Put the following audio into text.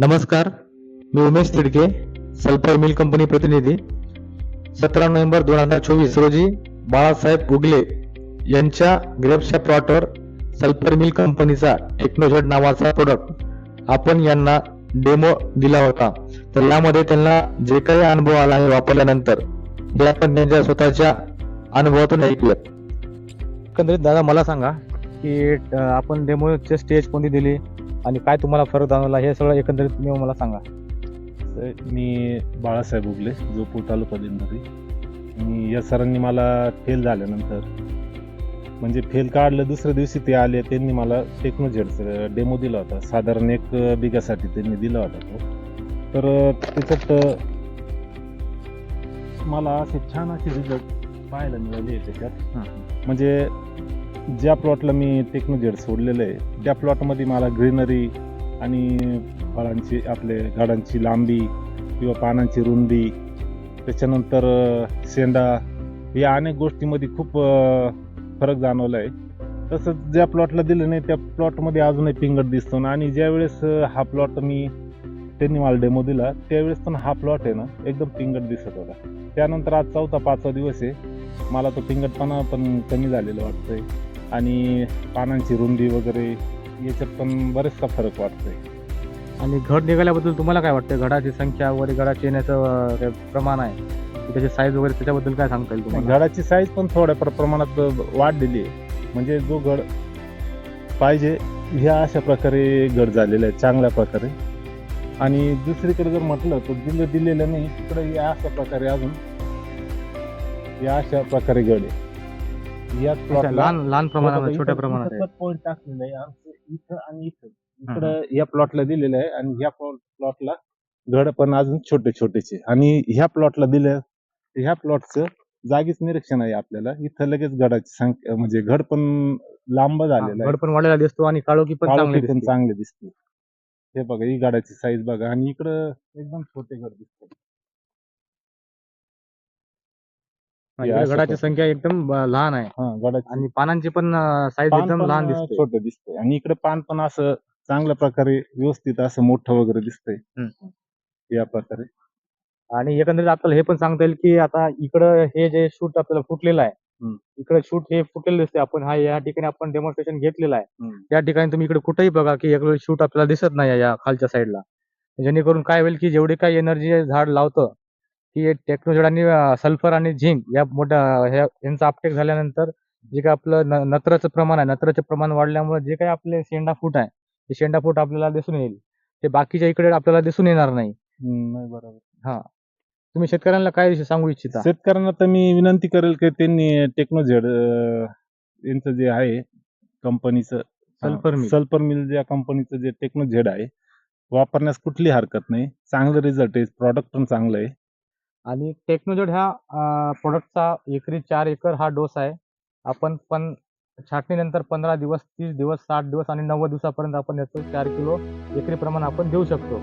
नमस्कार मी Umesh Tidke sulphur mill company प्रतिनिधी. सतरा नोव्हेंबर दोन हजार चोवीस रोजी बाळासाहेब उगले यांच्या ग्रेपच्या प्लॉटवर सल्फर मिल कंपनीचा टेक्नोझेड नावाचा प्रोडक्ट आपण यांना डेमो दिला होता. तर यामध्ये त्यांना जे काही अनुभव आला आहे वापरल्यानंतर हे आपण त्यांच्या स्वतःच्या अनुभवातून ऐकूयात. एकंदरीत दादा मला सांगा की आपण डेमोचे स्टेज कोणती दिली? आणि काय तुम्हाला फरक जाणवला हे सगळं एकंदरीत तुम्ही मला सांगा. मी बाळासाहेब उगले जोपूर तालुका दिंडोरी आणि या सरांनी मला फेल झाल्यानंतर म्हणजे फेल काढलं दुसऱ्या दिवशी ते आले त्यांनी मला टेक्नोजेडचा डेमो दिला होता. साधारण एक बिघासाठी त्यांनी दिला होता तो. तर त्याच्यात मला असे छान असे रिझल्ट पाहायला मिळाले त्याच्यात. म्हणजे ज्या प्लॉटला मी टेक्नोजेड सोडलेलं आहे त्या प्लॉटमध्ये मला ग्रीनरी आणि फळांची आपले झाडांची लांबी किंवा पानांची रुंदी त्याच्यानंतर शेंडा या अनेक गोष्टीमध्ये खूप फरक जाणवला आहे तसंच ज्या प्लॉटला दिलं नाही त्या प्लॉटमध्ये अजूनही पिंगट दिसतो ना. आणि ज्यावेळेस हा प्लॉट मी त्यांनी मला डेमो दिला त्यावेळेस पण हा प्लॉट आहे ना एकदम पिंगट दिसत होता. त्यानंतर आज चौथा पाचवा दिवस आहे. मला तो पिंगटपणा पण कमी झालेला वाटतंय. आणि पानांची रुंदी वगैरे याच्यात पण बरेचसा फरक वाटतोय. आणि घड निघाल्याबद्दल तुम्हाला काय वाटतं घडाची संख्या वगैरे घडाची येण्याचं काय प्रमाण आहे. त्याची साईज वगैरे त्याच्याबद्दल काय सांगता येईल तुम्हाला? घडाची साईज पण थोड्या प्र- प्रमाणात वाढलेली आहे. म्हणजे जो घड पाहिजे ह्या अशा प्रकारे घड झालेला आहे चांगल्या प्रकारे. आणि दुसरीकडे जर म्हटलं तर दिलं दिलेलं नाही. तिकडे या अशा प्रकारे अजून या अशा प्रकारे घड आहे. याच अच्छा, प्लॉटला लहान लहान प्रमाणात छोट्या प्रमाणात आहे. पॉईंट टाकलेलं आहे. आमचं इथं आणि इथं. इकडं या प्लॉटला दिलेलं आहे आणि ह्या प्लॉटला घड पण अजून छोटे छोटेचे. आणि ह्या प्लॉटला दिलं ह्या प्लॉटचं जागीच निरीक्षण आहे आपल्याला. इथं लगेच गडाची संख्या म्हणजे घड पण लांब झालेलं आहे. पण वाढलेला दिसतो आणि काळोखी पण चांगली काळोखी पण दिसते. चांगले दिसते. हे बघा ही गाडाची साईज बघा. आणि इकडं एकदम छोटे घड दिसतात. इकडे घडाची पण. संख्या एकदम अं, लहान आहे हा गडाची आणि पानांची पण साईज पान एकदम पण लहान दिसते छोटं दिसतंय आणि इकडे पान पण असं चांगल्या प्रकारे व्यवस्थित असं मोठं वगैरे दिसतंय हम्म. या प्रकारे आणि एकंदरीत आपल्याला हे पण सांगता येईल की आता इकडं हे जे शूट आपल्याला फुटलेलं आहे हम्म. इकडे शूट हे फुटलेलं दिसते आपण हा या ठिकाणी आपण डेमॉन्स्ट्रेशन घेतलेलं आहे हम्म. त्या ठिकाणी तुम्ही इकडे कुठेही बघा की इकडे शूट आपल्याला दिसत नाही या खालच्या साईडला जेणेकरून काय होईल की जेवढी काही एनर्जी झाड लावतं की टेक्नोजेड आणि सल्फर आणि झिंक या मोठ्या ह्या यांचा अपटेक झाल्यानंतर जे काय आपलं न- नत्राचं प्रमाण आहे नत्राचं प्रमाण वाढल्यामुळे जे काही आपले शेंडा फूट आहे ते शेंडा फूट आपल्याला दिसून येईल. ते बाकीच्या इकडे आपल्याला दिसून येणार नाही. बरोबर. तुम्ही शेतकऱ्यांना काय सांगू इच्छिता? शेतकऱ्यांना तर मी विनंती करेल की त्यांनी टेक्नोझेड यांचं जे आहे कंपनीचं सल्फर मिल. सल्फर मिल ज्या कंपनीचं जे टेक्नोझेड आहे वापरण्यास कुठली हरकत नाही. चांगलं रिझल्ट आहे प्रॉडक्ट पण चांगलं आहे. आणि टेक्नोजोड ह्या प्रोडक्टचा एकरी चार एकर हा डोस आहे. आपण पण छाटणीनंतर पंधरा दिवस तीस दिवस साठ दिवस आणि नव्वद दिवसापर्यंत आपण याचं चार किलो एकरी प्रमाण आपण देऊ शकतो.